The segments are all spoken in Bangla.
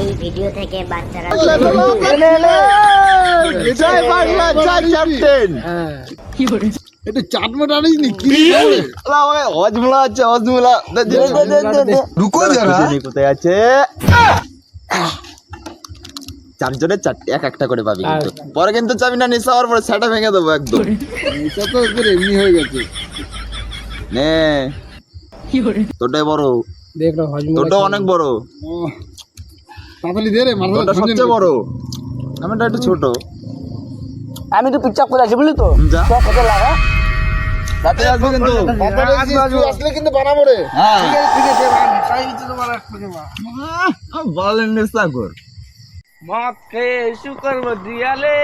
এই ভিডিও থেকে বাচ্চারা জয় বাংলা জয় ক্যাপ্টেন এটা চাটমোট আনিস নি কি আমাকে হজমলা আছে হজমলা রুকো যারা কোথায় আছে চারজনের চারটে এক একটা করে পাবি কিন্তু পরে কিন্তু চাবি না নিশা হওয়ার পরে সেটা ভেঙে দেবো একদম এটা তো তোর এমনি হয়ে গেছে নে তোরটাই বড় তোরটা অনেক বড় তাড়াতাড়ি দে রে মাথা সবচেয়ে বড়। আমিটা একটু ছোট। আমি তো পিকচার করে আছি বুঝলি তো? কত লাগা। রাতে আসব কিন্তু। আসলে কিন্তু বানাবো রে। হ্যাঁ। ঠিক আছে বলেন নেশা কর। মদ খেয়ে ইস্যু দিয়ালে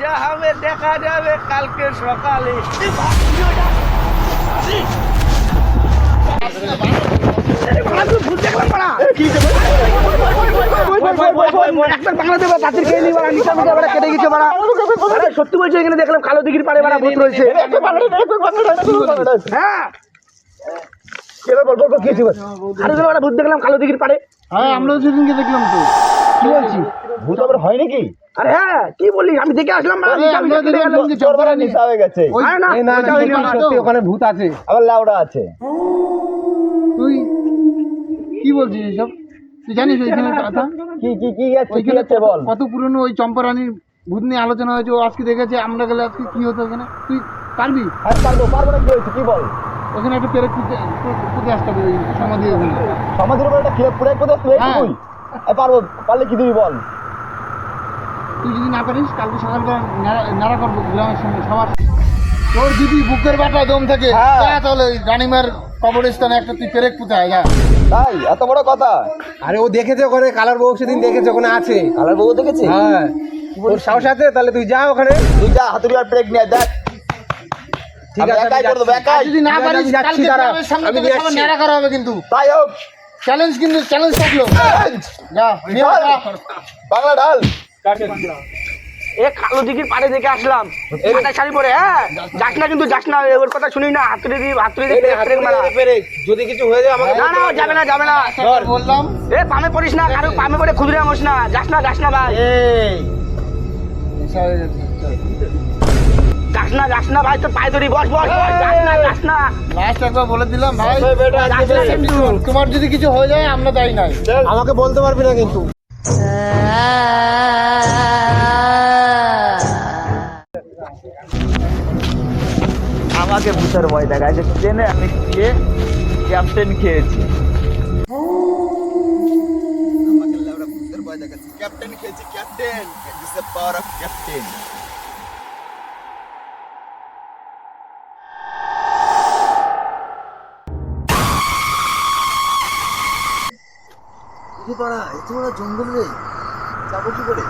যা হবে দেখা যাবে কালকে সকালে। সত্যি বলছে এখানে দেখলাম কালো দিঘির পাড়ে বাড়া ভূত রয়েছে হ্যাঁ ভূত দেখলাম কালো দিঘির পাড়ে হ্যাঁ সেদিনকে দেখলাম তো কি বলছি ভূত আবার হয় নাকি আরে হ্যাঁ কি বলি আমি দেখে আসলাম নিশা নিশা নেশা হয়ে গেছে সত্যি। ওখানে ভূত আছে আবার লাউডা আছে তুই কি বলছিস এসব তুই জানিস ওইখানে কথা কি কি কি ওইখানে বল? কত পুরনো ওই চম্পারানির ভূত নিয়ে আলোচনা হয়েছে ও আজকে দেখেছে আমরা গেলে আজকে কি হতো ওখানে? তুই পারবি? আর পারব পারব না কি হয়েছে? কি বল? ওখানে একটা পেরে পুঁতে পুঁতে আসতে হবে ওই সমাধি ওখানে সমাধির উপরে একটা খিলে পুরে তুই হ্যাঁ। তুই। পারব পারলে কি দিবি বল? তুই যদি না পারিস কালকে সকাল করে নাড়া- করব গ্রামের সঙ্গে সবার। তোর যদি বুকের বাটা দম থাকে হ্যাঁ। তাহলে রানিমার কবরস্থানে একটা তুই পেরেক পুঁতে আয় যা। তাই? এত বড় কথা? আরে ও দেখেছে ওখানে কালার বউ সেদিন দেখেছে ওখানে আছে। কালার বউ দেখেছি? হ্যাঁ। তোর সাহস আছে? তাহলে তুই যা ওখানে। তুই যা হাতুড়ি আর ব্রেক নিয়ে দেখ। ঠিক আছে একাই করে দেবো একাই। যদি না পারিস যাচ্ছি, কালকে গ্রামের সামনে থেকে সবার ন্যাড়া করা হবে কিন্তু। তাই হোক। চ্যালেঞ্জ কিন্তু চ্যালেঞ্জ থাকল। যা বাংলা ঢাল! এ কালো দিঘির পাড়ে দেখে আসলাম। শাড়ি পরে হ্যাঁ? যাস না কিন্তু যাস না ওর কথা শুনি না হাতুড়ি দি হাতুড়ি দি পেরেক মারা যদি কিছু হয়ে যায় আমাকে না না যাবে না যাবে না। বললাম এ পামে পড়িস না কারও পামে পড়ে খুদরে আমস না যাস না যাস না ভাই। হয়ে। যাস না যাস না ভাই তোর পায়ে ধরি বস বস যাস না যাস না। লাস্ট একবার বলে দিলাম ভাই তোমার যদি কিছু হয়ে যায় আমরা দায়ী নাই। আমাকে বলতে পারবি না কিন্তু। আমাকে ভূতের ভয় দেখাচ্ছে ট্রেনে আমি গিয়ে ক্যাপ্টেন খেয়েছি। আমাকে লেবড়া ভূতের ভয় দেখাচ্ছে। ক্যাপ্টেন খেয়েছি captain. This the power of captain পাড়া এত বড় জঙ্গল রে। যাব কি করে?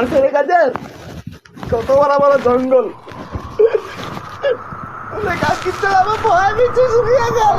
মানুষের কাছে? কত বড় বড় জঙ্গল। গাছ কিনতে আমার ভয় পিছু শুকিয়ে গেল।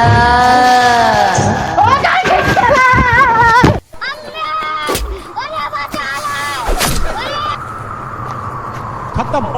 勝ったもん。